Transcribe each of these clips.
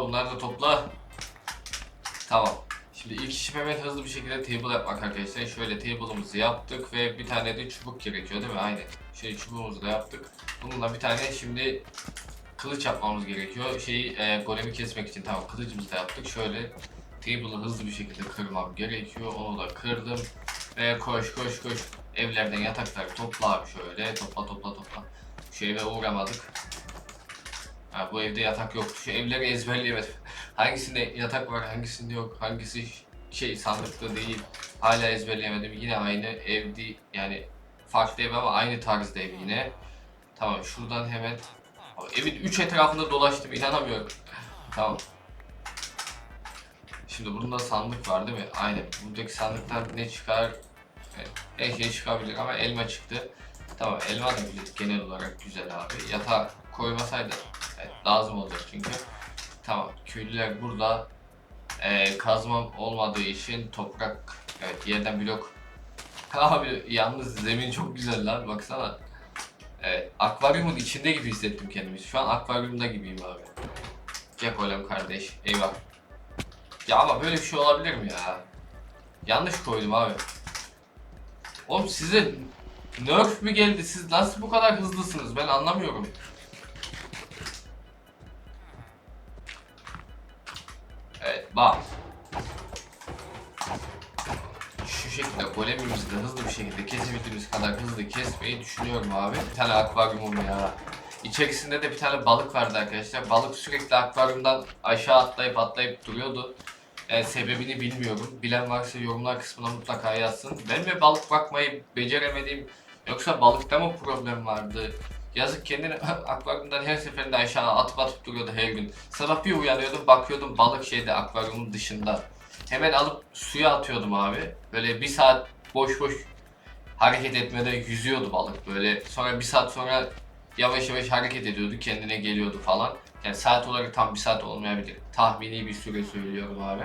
bunları da topla. Tamam. Şimdi ilk işim hemen hızlı bir şekilde table yapmak arkadaşlar. Şöyle table'ımızı yaptık ve bir tane de çubuk gerekiyor değil mi? Aynen. Şöyle çubuğumuzu da yaptık. Bununla bir tane şimdi kılıç yapmamız gerekiyor. Şeyi e, golemi kesmek için tamam kılıcımızı da yaptık. Şöyle table'ı hızlı bir şekilde kırmam gerekiyor. Onu da kırdım. Ve koş koş koş. Evlerden yatakları topla abi şöyle. Topla topla topla. Şu eve uğramadık. Ha, bu evde yatak yoktu. Şu evleri ezberleyemedim. Hangisinde yatak var, hangisinde yok, hangisi şey sandıkta değil. Hala ezberleyemedim. Yine aynı evdi yani farklı ev ama aynı tarzda ev yine. Tamam şuradan hemen evin 3 etrafında dolaştım inanamıyorum. Tamam. Şimdi bunda sandık var değil mi? Aynen. Buradaki sandıktan ne çıkar? Her şey çıkabilir ama elma çıktı. Tamam elma da bile genel olarak güzel abi. Yatağa koymasaydı evet, lazım olacak çünkü. Tamam köylüler burada. Ee, kazmam olmadığı için toprak evet yerden blok. Abi yalnız zemin çok güzel lan baksana. Evet, akvaryumun içinde gibi hissettim kendimi. Şu an akvaryumda gibiyim abi. Jack oğlum kardeş. Eyvah. Ya ama böyle bir şey olabilir mi ya? Yanlış koydum abi. Oğlum size nerf mi geldi? Siz nasıl bu kadar hızlısınız? Ben anlamıyorum. Bak. Şu şekilde golemimizi de hızlı bir şekilde kesebildiğimiz kadar hızlı kesmeyi düşünüyorum abi. Bir tane akvaryumum ya. İçerisinde de bir tane balık vardı arkadaşlar. Balık sürekli akvaryumdan aşağı atlayıp atlayıp duruyordu. Yani sebebini bilmiyorum. Bilen varsa yorumlar kısmına mutlaka yazsın. Ben mi balık bakmayı beceremedim yoksa balıkta mı problem vardı? Yazık kendini akvaryumdan her seferinde aşağı atıp atıp duruyordu her gün. Sabah bir uyanıyordum bakıyordum balık şeyde akvaryumun dışında. Hemen alıp suya atıyordum abi. Böyle bir saat boş boş hareket etmeden yüzüyordu balık böyle. Sonra bir saat sonra yavaş yavaş hareket ediyordu kendine geliyordu falan. Yani saat olarak tam bir saat olmayabilir. Tahmini bir süre söylüyorum abi.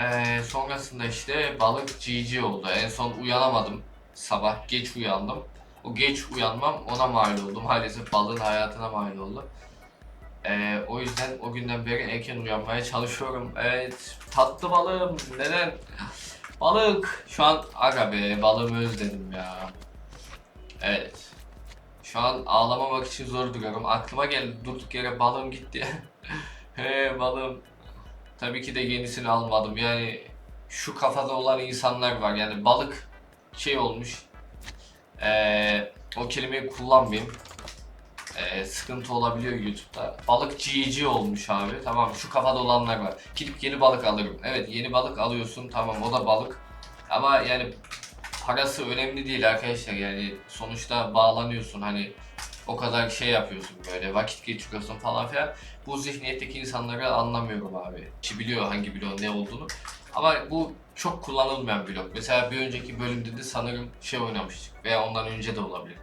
Ee, sonrasında işte balık GG oldu. En son uyanamadım. Sabah geç uyandım. O geç uyanmam ona mal oldu. Maalesef balığın hayatına mal oldu. Ee, o yüzden o günden beri erken uyanmaya çalışıyorum. Evet, tatlı balığım. Neden? Balık. Şu an aga be balığımı özledim ya. Evet. Şu an ağlamamak için zor duruyorum. Aklıma geldi durduk yere balığım gitti. He balığım. Tabii ki de yenisini almadım. Yani şu kafada olan insanlar var. Yani balık şey olmuş. Ee, o kelimeyi kullanmayayım. Ee, sıkıntı olabiliyor YouTube'da. Balık GG olmuş abi. Tamam şu kafada olanlar var. Gidip yeni balık alırım. Evet yeni balık alıyorsun tamam o da balık. Ama yani parası önemli değil arkadaşlar yani sonuçta bağlanıyorsun hani o kadar şey yapıyorsun böyle vakit geçiriyorsun falan filan. Bu zihniyetteki insanları anlamıyorum abi. Kişi biliyor hangi bloğun ne olduğunu. Ama bu çok kullanılmayan blok. Mesela bir önceki bölümde de sanırım şey oynamıştık veya ondan önce de olabilir.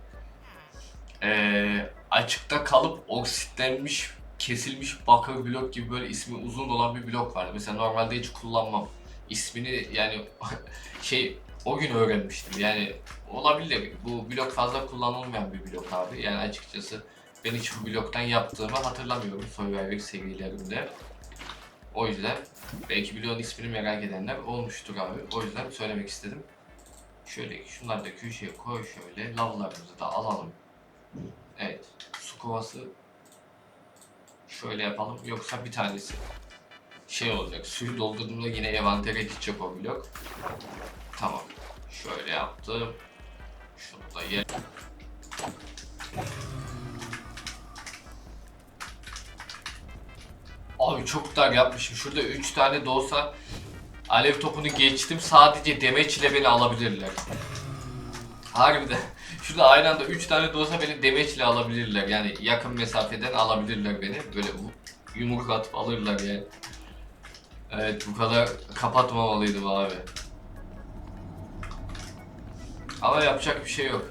Ee, açıkta kalıp oksitlenmiş, kesilmiş bakır blok gibi böyle ismi uzun olan bir blok vardı. Mesela normalde hiç kullanmam. İsmini yani şey o gün öğrenmiştim. Yani olabilir. Bu blok fazla kullanılmayan bir blok abi. Yani açıkçası ben hiç bu bloktan yaptığımı hatırlamıyorum Survivor serilerinde. O yüzden belki bloğun ismini merak edenler olmuştur abi. O yüzden söylemek istedim. Şöyle şunları da köşeye koy şöyle. Lavlarımızı da alalım. Evet. Su kovası şöyle yapalım. Yoksa bir tanesi şey olacak. Suyu doldurduğumda yine envantere gidecek o blok. Tamam. Şöyle yaptım. Şunu da ye. Abi çok dar yapmışım. Şurada 3 tane de olsa alev topunu geçtim. Sadece demeç ile beni alabilirler. Harbiden. Şurada aynı anda 3 tane de olsa beni demeç ile alabilirler. Yani yakın mesafeden alabilirler beni. Böyle yumruk atıp alırlar yani. Evet bu kadar kapatmamalıydım abi. Ama yapacak bir şey yok.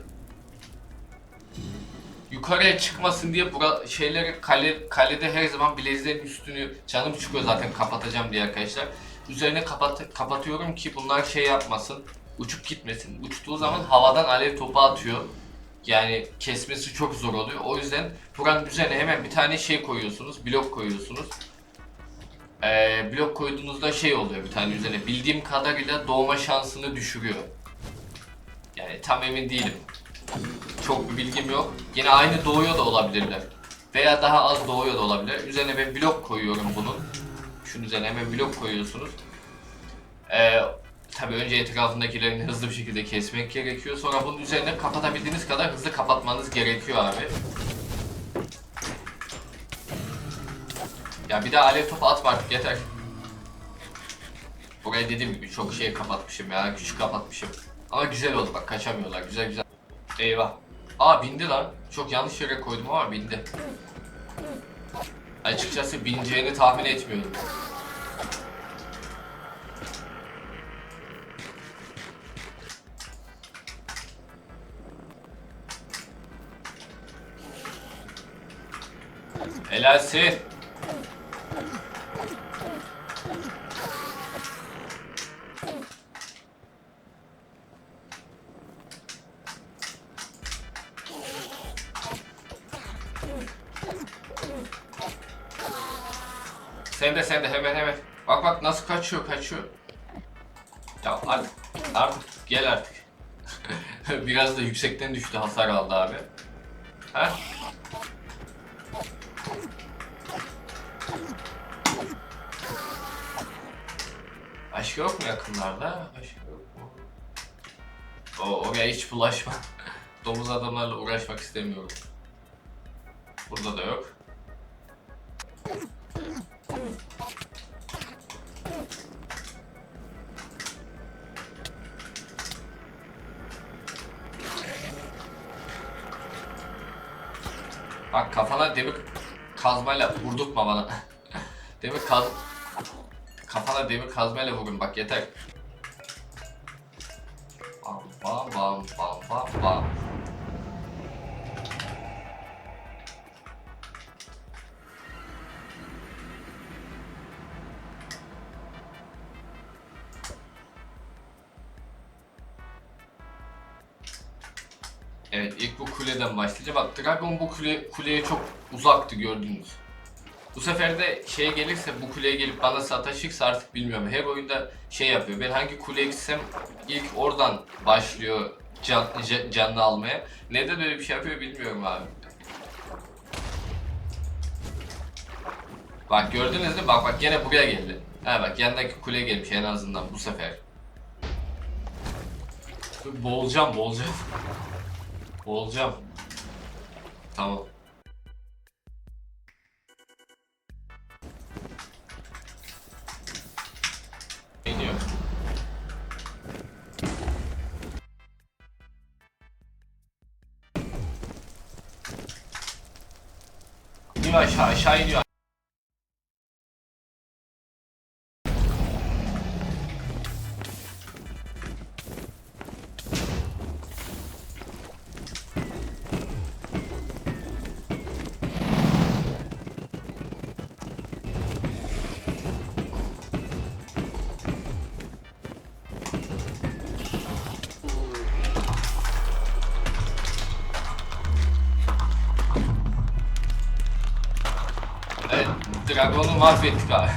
Yukarıya çıkmasın diye bura şeyleri kale, kalede her zaman bilezlerin üstünü canım çıkıyor zaten kapatacağım diye arkadaşlar. Üzerine kapat, kapatıyorum ki bunlar şey yapmasın. Uçup gitmesin. Uçtuğu zaman havadan alev topu atıyor. Yani kesmesi çok zor oluyor. O yüzden buranın üzerine hemen bir tane şey koyuyorsunuz. Blok koyuyorsunuz. Ee, blok koyduğunuzda şey oluyor bir tane üzerine. Bildiğim kadarıyla doğma şansını düşürüyor. Yani tam emin değilim. Çok bir bilgim yok. Yine aynı doğuyor da olabilirler. Veya daha az doğuyor da olabilir. Üzerine ben blok koyuyorum bunun. Şunun üzerine hemen blok koyuyorsunuz. Ee, tabii önce etrafındakilerini hızlı bir şekilde kesmek gerekiyor. Sonra bunun üzerine kapatabildiğiniz kadar hızlı kapatmanız gerekiyor abi. Ya bir de alev topu atma artık yeter. Burayı dediğim gibi çok şey kapatmışım ya. Küçük kapatmışım. Ama güzel oldu bak kaçamıyorlar. Güzel güzel. Eyvah. Aa bindi lan. Çok yanlış yere koydum ama bindi. Açıkçası bineceğini tahmin etmiyordum. Helalsin. Sen de sen de hemen hemen. Bak bak nasıl kaçıyor kaçıyor. Ya artık, artık gel artık. Biraz da yüksekten düştü hasar aldı abi. Ha? Başka yok mu yakınlarda? Başka yok mu? O, oraya hiç bulaşma. Domuz adamlarla uğraşmak istemiyorum. Burada da yok. Bak kafana demir kazmayla vurdurtma bana. demir kaz... Kafana demir kazmayla vurun bak yeter. Bam bam bam bam bam bam. Kuleden başlayacağım. Bak Dragon bu kule, kuleye çok uzaktı gördüğünüz. Bu sefer de şey gelirse bu kuleye gelip bana sataşırsa artık bilmiyorum. Her oyunda şey yapıyor. Ben hangi kuleye gitsem ilk oradan başlıyor can, ca- canlı almaya. Neden öyle bir şey yapıyor bilmiyorum abi. Bak gördünüz mü? Bak bak gene buraya geldi. Ha bak yanındaki kule gelmiş en azından bu sefer. Boğulacağım boğulacağım. Boğulacağım. Tamam. Ne diyor? İniyor aşağı aşağı iniyor. Dragon'u mahvettik abi.